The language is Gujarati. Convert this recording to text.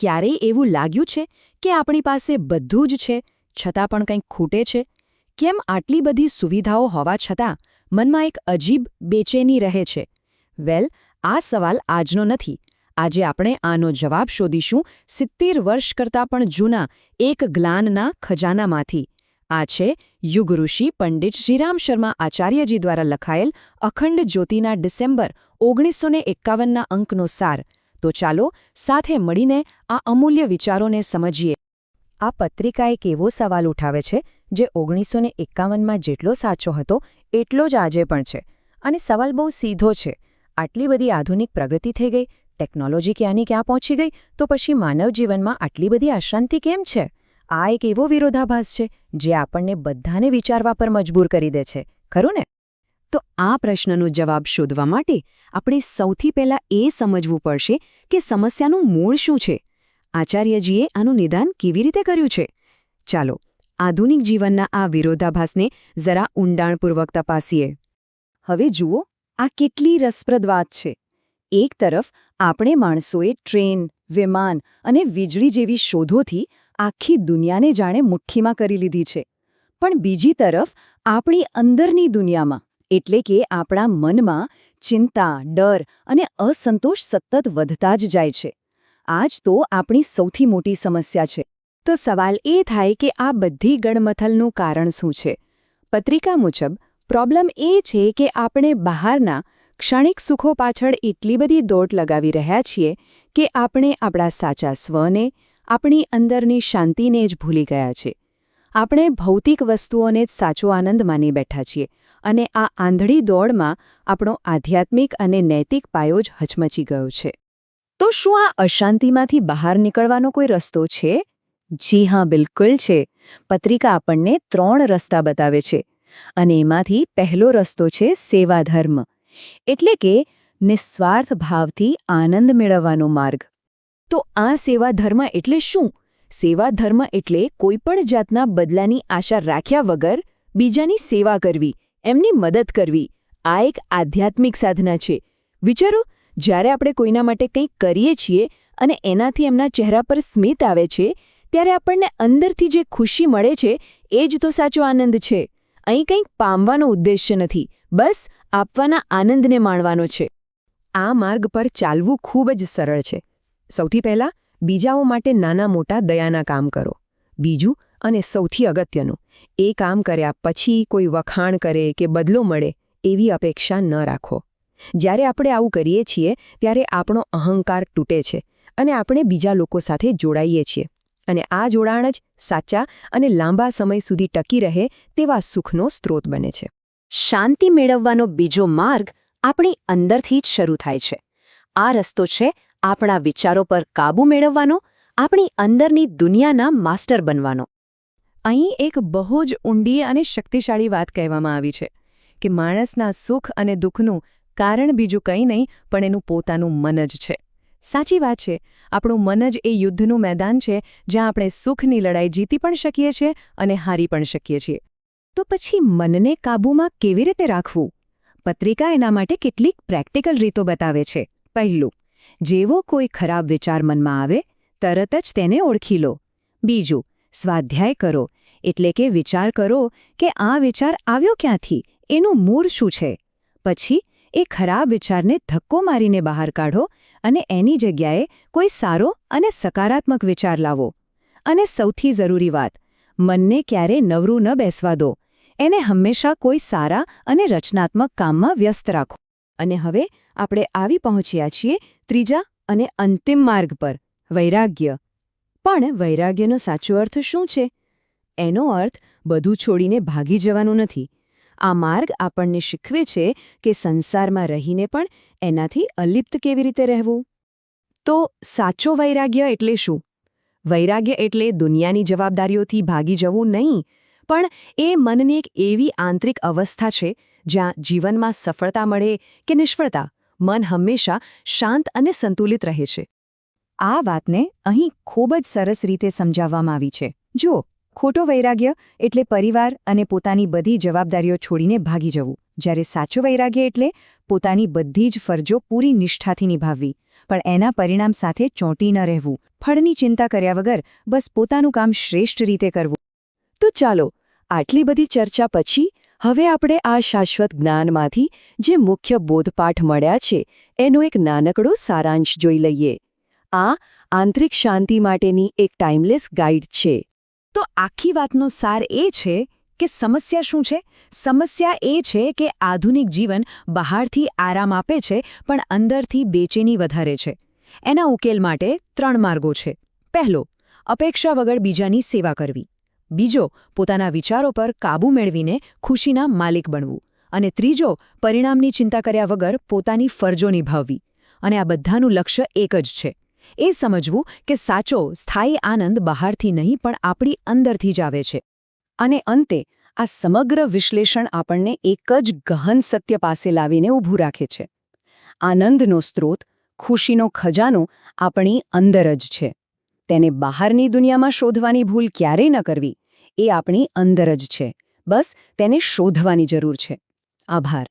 ક્યારેય એવું લાગ્યું છે કે આપણી પાસે બધું જ છે, છતાં પણ કંઈક ખૂટે છે? કેમ આટલી બધી સુવિધાઓ હોવા છતાં મનમાં એક અજીબ બેચેની રહે છે? વેલ, આ સવાલ આજનો નથી. આજે આપણે આનો જવાબ શોધીશું સિત્તેર વર્ષ કરતાં પણ જૂના એક ગ્લાનના ખજાનામાંથી. આ છે યુગ ઋષિ પંડિત શ્રીરામ શર્મા આચાર્યજી દ્વારા લખાયેલ અખંડ જ્યોતિના ડિસેમ્બર ઓગણીસો એકાવનના અંકનો સાર. તો ચાલો સાથે મળીને આ અમૂલ્ય વિચારોને સમજીએ. આ પત્રિકા એક એવો સવાલ ઉઠાવે છે જે ઓગણીસો એકાવનમાં જેટલો સાચો હતો, એટલો જ આજે પણ છે. અને સવાલ બહુ સીધો છે. આટલી બધી આધુનિક પ્રગતિ થઈ ગઈ, ટેકનોલોજી ક્યાંની ક્યાં પહોંચી ગઈ, તો પછી માનવ જીવનમાં આટલી બધી અશાંતિ કેમ છે? આ એક એવો વિરોધાભાસ છે જે આપણને બધાને વિચારવા પર મજબૂર કરી દે છે. ખરું ને? તો આ પ્રશ્નનો જવાબ શોધવા માટે આપણે સૌથી પહેલાં એ સમજવું પડશે કે સમસ્યાનું મૂળ શું છે. આચાર્યજીએ આનું નિદાન કેવી રીતે કર્યું છે? ચાલો, આધુનિક જીવનના આ વિરોધાભાસને જરા ઊંડાણપૂર્વક તપાસીએ. હવે જુઓ, આ કેટલી રસપ્રદ વાત છે. એક તરફ, આપણે માણસોએ ટ્રેન, વિમાન અને વીજળી જેવી શોધોથી આખી દુનિયાને જાણે મુઠ્ઠીમાં કરી લીધી છે. પણ બીજી તરફ, આપણી અંદરની દુનિયામાં એટલે કે આપણા મનમાં ચિંતા, ડર અને અસંતોષ સતત વધતા જ જાય છે. આ જ તો આપણી સૌથી મોટી સમસ્યા છે. તો સવાલ એ થાય કે આ બધી ગણમથલનું કારણ શું છે? પત્રિકા મુજબ, પ્રોબ્લેમ એ છે કે આપણે બહારના ક્ષણિક સુખો પાછળ એટલી બધી દોટ લગાવી રહ્યા છીએ કે આપણે આપણા સાચા સ્વને, આપણી અંદરની શાંતિને જ ભૂલી ગયા છે આપણે ભૌતિક વસ્તુઓને જ સાચો આનંદ માની બેઠા છીએ. અને આ આંધળી દોડમાં આપણો આધ્યાત્મિક અને નૈતિક પાયો જ હચમચી ગયો છે. તો શું આ અશાંતિમાંથી બહાર નીકળવાનો કોઈ રસ્તો છે? જી હા, બિલકુલ છે. પત્રિકા આપણને ત્રણ રસ્તા બતાવે છે અને એમાંથી પહેલો રસ્તો છે સેવા ધર્મ એટલે કે નિસ્વાર્થ ભાવથી આનંદ મેળવવાનો માર્ગ. તો આ સેવા ધર્મ એટલે શું? સેવા ધર્મ એટલે કોઈપણ જાતના બદલાની આશા રાખ્યા વગર બીજાની સેવા કરવી એમની મદદ કરવી. આ એક આધ્યાત્મિક સાધના છે. વિચારો, જ્યારે આપણે કોઈના માટે કંઈક કરીએ છીએ અને એનાથી એમના ચહેરા પર સ્મિત આવે છે, ત્યારે આપણને અંદરથી જે ખુશી મળે છે, એ જ તો સાચો આનંદ છે. અહીં કંઈક પામવાનો ઉદ્દેશ્ય નથી. બસ, આપવાના આનંદને માણવાનો છે. આ માર્ગ પર ચાલવું ખૂબ જ સરળ છે. સૌથી પહેલાં બીજાઓ માટે નાના મોટા દયાના કામ કરો. બીજું અને સૌથી અગત્યનું એ કામ કર્યા પછી કોઈ વખાણ કરે કે બદલો મળે એવી અપેક્ષા ન રાખો. જ્યારે આપણે આવું કરીએ છીએ, ત્યારે આપણો અહંકાર તૂટે છે અને આપણે બીજા લોકો સાથે જોડાઈએ છીએ. અને આ જોડાણ જ સાચા અને લાંબા સમય સુધી ટકી રહે તેવા સુખનો સ્ત્રોત બને છે. શાંતિ મેળવવાનો બીજો માર્ગ આપણી અંદરથી જ શરૂ થાય છે. આ રસ્તો છે આપણા વિચારો પર કાબૂ મેળવવાનો, આપણી અંદરની દુનિયાના માસ્ટર બનવાનો. અહીં એક બહુ જ ઊંડી અને શક્તિશાળી વાત કહેવામાં આવી છે કે માણસના સુખ અને દુઃખનું કારણ બીજું કંઈ નહીં, પણ એનું પોતાનું મન જ છે. સાચી વાત છે, આપણું મન જ એ યુદ્ધનું મેદાન છે, જ્યાં આપણે સુખની લડાઈ જીતી પણ શકીએ છીએ અને હારી પણ શકીએ છીએ. તો પછી મનને કાબૂમાં કેવી રીતે રાખવું? પત્રિકા એના માટે કેટલીક પ્રેક્ટિકલ રીતો બતાવે છે. પહેલું, જેવો કોઈ ખરાબ વિચાર મનમાં આવે, તરત જ તેને ઓળખી લો. બીજું સ્વાધ્યાય કરો, એટલે કે વિચાર કરો કે આ વિચાર આવ્યો ક્યાંથી, એનું મૂળ શું છે? પછી એ ખરાબ વિચારને ધક્કો મારીને બહાર કાઢો અને એની જગ્યાએ કોઈ સારો અને સકારાત્મક વિચાર લાવો. અને સૌથી જરૂરી વાત, મનને ક્યારે નવરું ન બેસવા દો. એને હંમેશા કોઈ સારા અને રચનાત્મક કામમાં વ્યસ્ત રાખો. અને હવે આપણે આવી પહોંચ્યા છીએ ત્રીજા અને અંતિમ માર્ગ પર, વૈરાગ્ય. પણ વૈરાગ્યનો સાચો અર્થ શું છે? એનો અર્થ, બધું છોડીને ભાગી જવાનું નથી. આ માર્ગ આપણને શીખવે છે કે સંસારમાં રહીને પણ એનાથી અલિપ્ત કેવી રીતે રહેવું. તો સાચો વૈરાગ્ય એટલે શું? વૈરાગ્ય એટલે દુનિયાની જવાબદારીઓથી ભાગી જવું નહીં, પણ એ મનની એક એવી આંતરિક અવસ્થા છે જ્યાં જીવનમાં સફળતા મળે કે નિષ્ફળતા, મન હંમેશા શાંત અને સંતુલિત રહે છે. આ વાતને અહીં ખૂબ જ સરસ રીતે સમજાવવામાં આવી છે. જો ખોટો વૈરાગ્ય એટલે પરિવાર અને પોતાની બધી જવાબદારીઓ છોડીને ભાગી જવું. જ્યારે સાચો વૈરાગ્ય એટલે પોતાની બધી જ ફરજો પૂરી નિષ્ઠાથી નિભાવવી, પણ એના પરિણામ સાથે ચોંટી ન રહેવું. ફળની ચિંતા કર્યા વગર બસ પોતાનું કામ શ્રેષ્ઠ રીતે કરવું. તો ચાલો, આટલી બધી ચર્ચા પછી હવે આપણે આ શાશ્વત જ્ઞાનમાંથી જે મુખ્ય બોધપાઠ મળ્યા છે, એનો એક નાનકડો સારાંશ જોઈ લઈએ. આ આંતરિક શાંતિ માટેની એક ટાઈમલેસ ગાઈડ છે. તો આખી વાતનો સાર એ છે કે સમસ્યા શું છે? સમસ્યા એ છે કે આધુનિક જીવન બહારથી આરામ આપે છે, પણ અંદરથી બેચેની વધારે છે. એના ઉકેલ માટે ત્રણ માર્ગો છે. પહેલો, અપેક્ષા વગર બીજાની સેવા કરવી. બીજો, પોતાના વિચારો પર કાબૂ મેળવીને ખુશીના માલિક બનવું. અને ત્રીજો, પરિણામની ચિંતા કર્યા વગર પોતાની ફરજો નિભાવવી. અને આ બધાનું લક્ષ્ય એક જ છે. એ સમજવું કે સાચો, સ્થાયી આનંદ બહારથી નહીં, પણ આપણી અંદરથી જ આવે છે. અને અંતે, આ સમગ્ર વિશ્લેષણ આપણને એક જ ગહન સત્ય પાસે લાવીને ઊભું રાખે છે. આનંદનો સ્ત્રોત, ખુશીનો ખજાનો આપણી અંદર જ છે. તેને બહારની દુનિયામાં શોધવાની ભૂલ ક્યારેય ન કરવી. એ આપણી અંદર જ છે. બસ તેને શોધવાની જરૂર છે. આભાર.